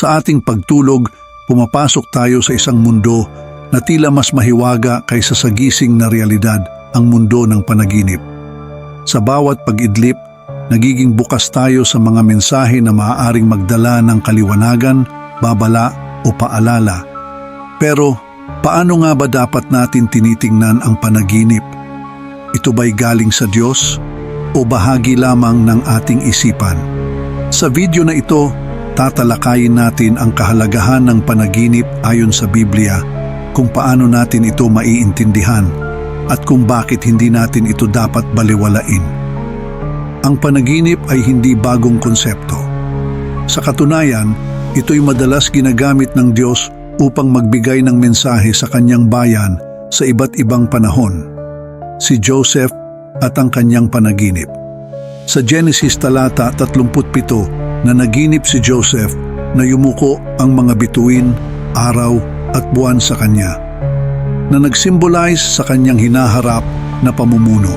Sa ating pagtulog, pumapasok tayo sa isang mundo na tila mas mahiwaga kaysa sa gising na realidad ang mundo ng panaginip. Sa bawat pag-idlip, nagiging bukas tayo sa mga mensahe na maaaring magdala ng kaliwanagan, babala o paalala. Pero paano nga ba dapat natin tinitingnan ang panaginip? Ito ba'y galing sa Diyos o bahagi lamang ng ating isipan? Sa video na ito, tatalakayin natin ang kahalagahan ng panaginip ayon sa Biblia, kung paano natin ito maiintindihan at kung bakit hindi natin ito dapat baliwalain. Ang panaginip ay hindi bagong konsepto. Sa katunayan, ito'y madalas ginagamit ng Diyos upang magbigay ng mensahe sa kanyang bayan sa iba't ibang panahon. Si Joseph at ang kanyang panaginip. Sa Genesis talata 37 na naginip si Joseph na yumuko ang mga bituin, araw at buwan sa kanya na nagsymbolize sa kanyang hinaharap na pamumuno.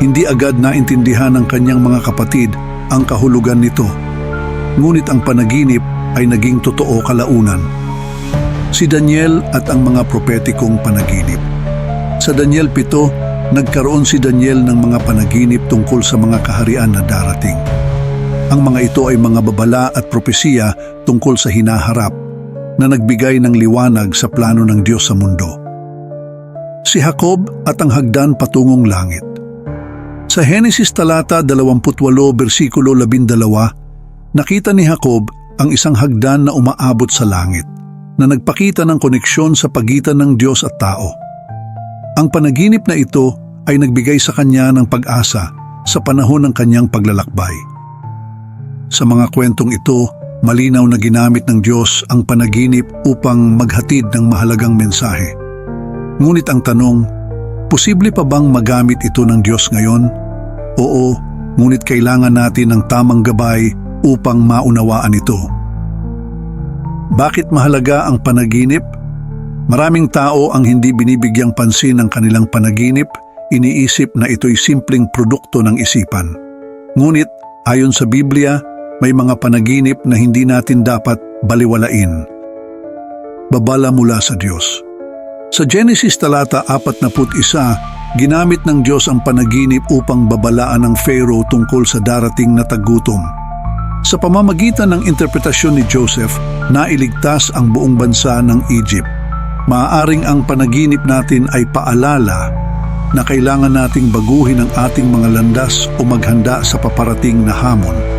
Hindi agad naintindihan ng kanyang mga kapatid ang kahulugan nito. Ngunit ang panaginip ay naging totoo kalaunan. Si Daniel at ang mga propetikong panaginip. Sa Daniel 7, nagkaroon si Daniel ng mga panaginip tungkol sa mga kaharian na darating. Ang mga ito ay mga babala at propesiya tungkol sa hinaharap na nagbigay ng liwanag sa plano ng Diyos sa mundo. Si Jacob at ang hagdan patungong langit. Sa Henesis talata 28 bersikulo 12, nakita ni Jacob ang isang hagdan na umaabot sa langit na nagpakita ng koneksyon sa pagitan ng Diyos at tao. Ang panaginip na ito ay nagbigay sa kanya ng pag-asa sa panahon ng kanyang paglalakbay. Sa mga kwentong ito, malinaw na ginamit ng Diyos ang panaginip upang maghatid ng mahalagang mensahe. Ngunit ang tanong, posible pa bang magamit ito ng Diyos ngayon? Oo, ngunit kailangan natin ng tamang gabay upang maunawaan ito. Bakit mahalaga ang panaginip? Maraming tao ang hindi binibigyang pansin ng kanilang panaginip, iniisip na ito'y simpleng produkto ng isipan. Ngunit, ayon sa Biblia, may mga panaginip na hindi natin dapat baliwalain. Babala mula sa Diyos. Sa Genesis talata 41, ginamit ng Diyos ang panaginip upang babalaan ng Pharaoh tungkol sa darating na tagutom. Sa pamamagitan ng interpretasyon ni Joseph, nailigtas ang buong bansa ng Egypt. Maaaring ang panaginip natin ay paalala na kailangan nating baguhin ang ating mga landas o maghanda sa paparating na hamon.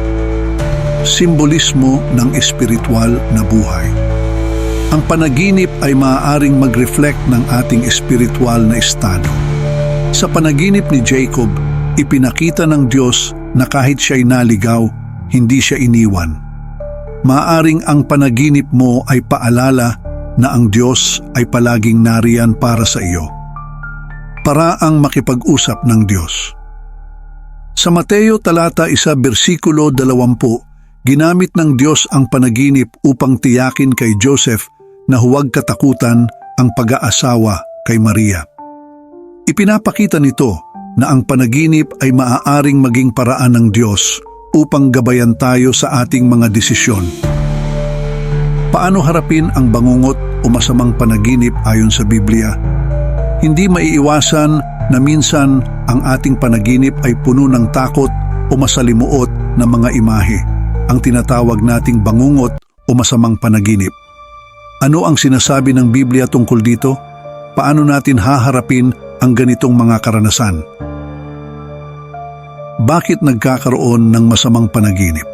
Simbolismo ng espiritual na buhay. Ang panaginip ay maaaring mag-reflect ng ating espiritual na estado. Sa panaginip ni Jacob, ipinakita ng Diyos na kahit siya'y naligaw, hindi siya iniwan. Maaring ang panaginip mo ay paalala na ang Diyos ay palaging nariyan para sa iyo. Para ang makipag-usap ng Diyos. Sa Mateo talata 1 bersikulo 20, ginamit ng Diyos ang panaginip upang tiyakin kay Joseph na huwag katakutan ang pag-aasawa kay Maria. Ipinapakita nito na ang panaginip ay maaaring maging paraan ng Diyos upang gabayan tayo sa ating mga desisyon. Paano harapin ang bangungot o masamang panaginip ayon sa Biblia? Hindi maiiwasan na minsan ang ating panaginip ay puno ng takot o masalimuot na mga imahe, ang tinatawag nating bangungot o masamang panaginip. Ano ang sinasabi ng Biblia tungkol dito? Paano natin haharapin ang ganitong mga karanasan? Bakit nagkakaroon ng masamang panaginip?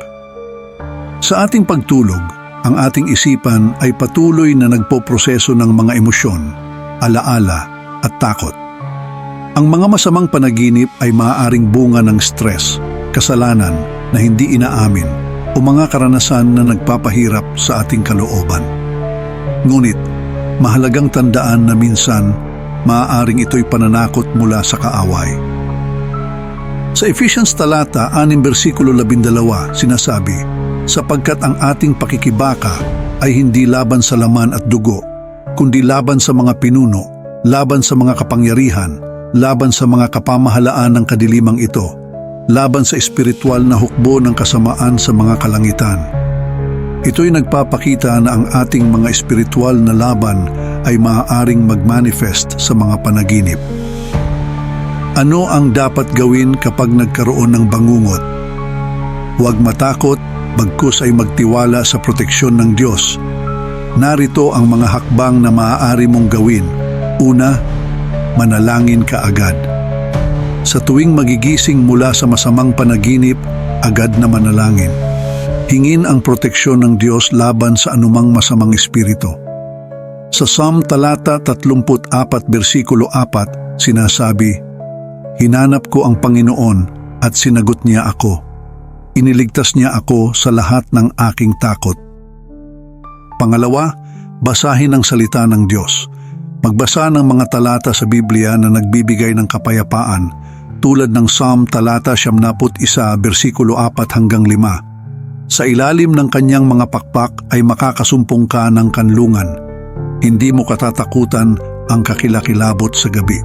Sa ating pagtulog, ang ating isipan ay patuloy na nagpoproseso ng mga emosyon, alaala at takot. Ang mga masamang panaginip ay maaaring bunga ng stress, kasalanan na hindi inaamin o mga karanasan na nagpapahirap sa ating kalooban. Ngunit, mahalagang tandaan na minsan maaaring ito'y pananakot mula sa kaaway. Sa Ephesians talata 6 bersikulo 12 sinasabi, sapagkat ang ating pakikibaka ay hindi laban sa laman at dugo, kundi laban sa mga pinuno, laban sa mga kapangyarihan, laban sa mga kapamahalaan ng kadilimang ito, laban sa espiritual na hukbo ng kasamaan sa mga kalangitan. Ito'y nagpapakita na ang ating mga espiritual na laban ay maaaring magmanifest sa mga panaginip. Ano ang dapat gawin kapag nagkaroon ng bangungot? Huwag matakot, bagkus ay magtiwala sa proteksyon ng Diyos. Narito ang mga hakbang na maaari mong gawin. Una, manalangin ka agad. Sa tuwing magigising mula sa masamang panaginip, agad na manalangin. Hingin ang proteksyon ng Diyos laban sa anumang masamang espiritu. Sa Psalm talata 34 versikulo 4 sinasabi, Hinanap ko ang Panginoon at sinagot niya ako. Iniligtas niya ako sa lahat ng aking takot. Pangalawa, basahin ang salita ng Diyos. Magbasa ng mga talata sa Biblia na nagbibigay ng kapayapaan tulad ng Psalm talata 71 versikulo 4 hanggang 5 sa ilalim ng kanyang mga pakpak ay makakasumpong ka ng kanlungan. Hindi mo katatakutan ang kakilakilabot sa gabi.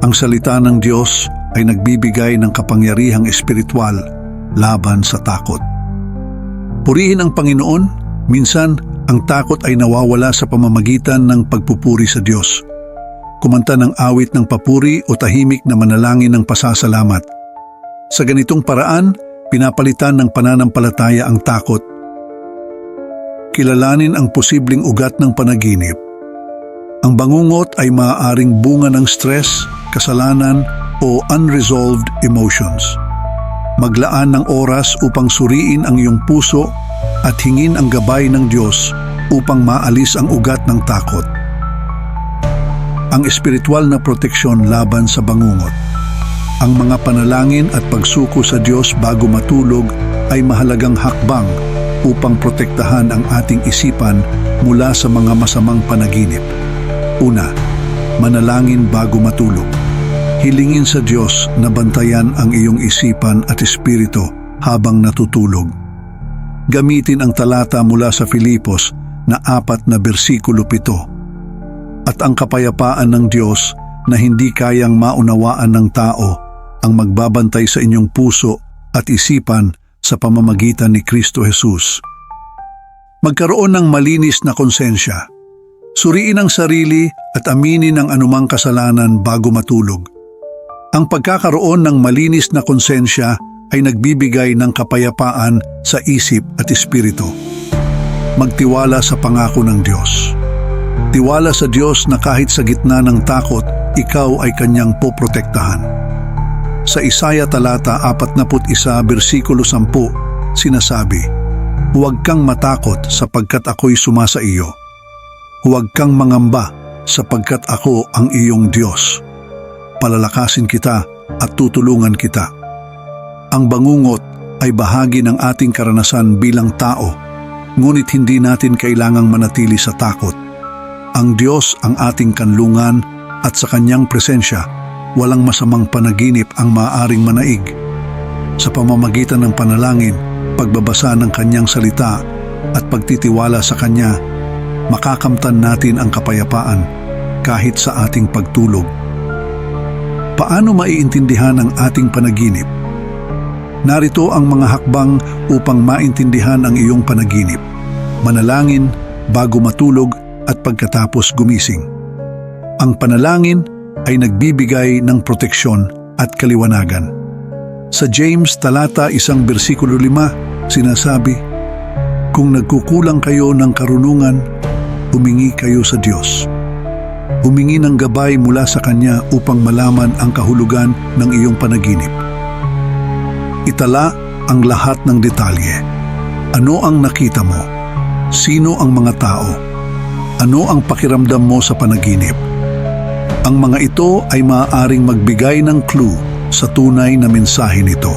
Ang salita ng Diyos ay nagbibigay ng kapangyarihang espiritual laban sa takot. Purihin ang Panginoon, minsan ang takot ay nawawala sa pamamagitan ng pagpupuri sa Diyos. Kumanta ng awit ng papuri o tahimik na manalangin ng pasasalamat. Sa ganitong paraan, pinapalitan ng pananampalataya ang takot. Kilalanin ang posibleng ugat ng panaginip. Ang bangungot ay maaaring bunga ng stress, kasalanan o unresolved emotions. Maglaan ng oras upang suriin ang iyong puso at hingin ang gabay ng Diyos upang maalis ang ugat ng takot. Ang espiritual na proteksyon laban sa bangungot. Ang mga panalangin at pagsuko sa Diyos bago matulog ay mahalagang hakbang upang protektahan ang ating isipan mula sa mga masamang panaginip. Una, manalangin bago matulog. Hilingin sa Diyos na bantayan ang iyong isipan at espiritu habang natutulog. Gamitin ang talata mula sa Filipos na apat na bersikulo pito. At ang kapayapaan ng Diyos na hindi kayang maunawaan ng tao ang magbabantay sa inyong puso at isipan sa pamamagitan ni Kristo Jesus. Magkaroon ng malinis na konsensya. Suriin ang sarili at aminin ang anumang kasalanan bago matulog. Ang pagkakaroon ng malinis na konsensya ay nagbibigay ng kapayapaan sa isip at espiritu. Magtiwala sa pangako ng Diyos. Tiwala sa Diyos na kahit sa gitna ng takot, ikaw ay kanyang poprotektahan. Sa Isaya talata 41 bersikulo 10 sinasabi, Huwag kang matakot sapagkat ako'y sumasa iyo. Huwag kang mangamba sapagkat ako ang iyong Diyos. Palalakasin kita at tutulungan kita. Ang bangungot ay bahagi ng ating karanasan bilang tao, ngunit hindi natin kailangang manatili sa takot. Ang Diyos ang ating kanlungan at sa kanyang presensya walang masamang panaginip ang maaaring manaig. Sa pamamagitan ng panalangin, pagbabasa ng kanyang salita at pagtitiwala sa kanya, makakamtan natin ang kapayapaan kahit sa ating pagtulog. Paano maiintindihan ang ating panaginip? Narito ang mga hakbang upang maintindihan ang iyong panaginip. Manalangin bago matulog at pagkatapos gumising. Ang panalangin ay nagbibigay ng proteksyon at kaliwanagan. Sa James talata isang bersikulo 5, sinasabi, Kung nagkukulang kayo ng karunungan, humingi kayo sa Diyos. Humingi ng gabay mula sa Kanya upang malaman ang kahulugan ng iyong panaginip. Itala ang lahat ng detalye. Ano ang nakita mo? Sino ang mga tao? Ano ang pakiramdam mo sa panaginip? Ang mga ito ay maaaring magbigay ng clue sa tunay na mensahe nito.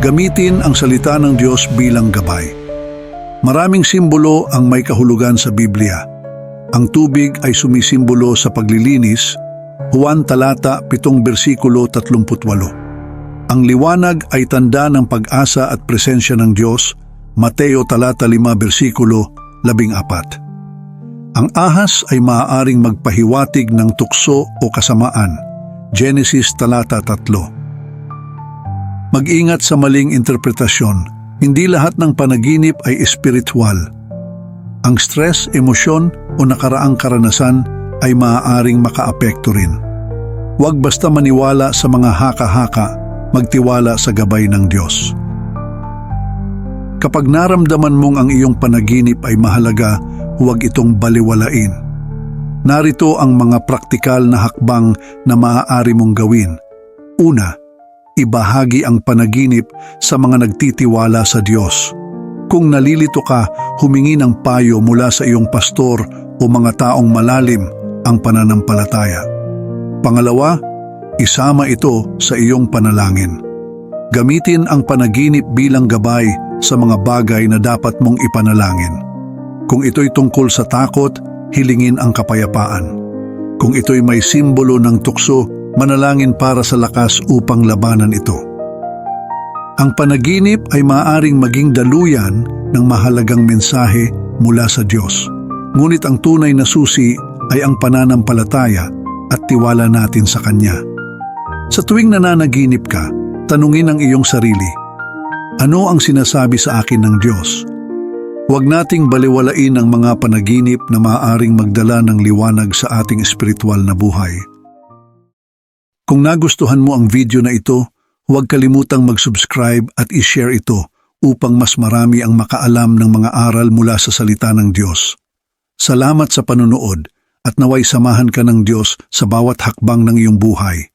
Gamitin ang salita ng Diyos bilang gabay. Maraming simbolo ang may kahulugan sa Biblia. Ang tubig ay sumisimbolo sa paglilinis, Juan talata 7 bersikulo 38. Ang liwanag ay tanda ng pag-asa at presensya ng Diyos, Mateo talata 5 bersikulo 14. Ang ahas ay maaaring magpahiwatig ng tukso o kasamaan. Genesis talata 3. Mag-ingat sa maling interpretasyon. Hindi lahat ng panaginip ay espiritual. Ang stress, emosyon o nakaraang karanasan ay maaaring makaapekto rin. Huwag basta maniwala sa mga haka-haka, magtiwala sa gabay ng Diyos. Kapag naramdaman mong ang iyong panaginip ay mahalaga, huwag itong baliwalain. Narito ang mga praktikal na hakbang na maaari mong gawin. Una, ibahagi ang panaginip sa mga nagtitiwala sa Diyos. Kung nalilito ka, humingi ng payo mula sa iyong pastor o mga taong malalim ang pananampalataya. Pangalawa, isama ito sa iyong panalangin. Gamitin ang panaginip bilang gabay sa mga bagay na dapat mong ipanalangin. Kung ito'y tungkol sa takot, hilingin ang kapayapaan. Kung ito'y may simbolo ng tukso, manalangin para sa lakas upang labanan ito. Ang panaginip ay maaaring maging daluyan ng mahalagang mensahe mula sa Diyos. Ngunit ang tunay na susi ay ang pananampalataya at tiwala natin sa Kanya. Sa tuwing nananaginip ka, tanungin ang iyong sarili, ano ang sinasabi sa akin ng Diyos? Huwag nating baliwalain ang mga panaginip na maaaring magdala ng liwanag sa ating espiritual na buhay. Kung nagustuhan mo ang video na ito, huwag kalimutang mag-subscribe at i-share ito upang mas marami ang makaalam ng mga aral mula sa salita ng Diyos. Salamat sa panonood at naway samahan ka ng Diyos sa bawat hakbang ng iyong buhay.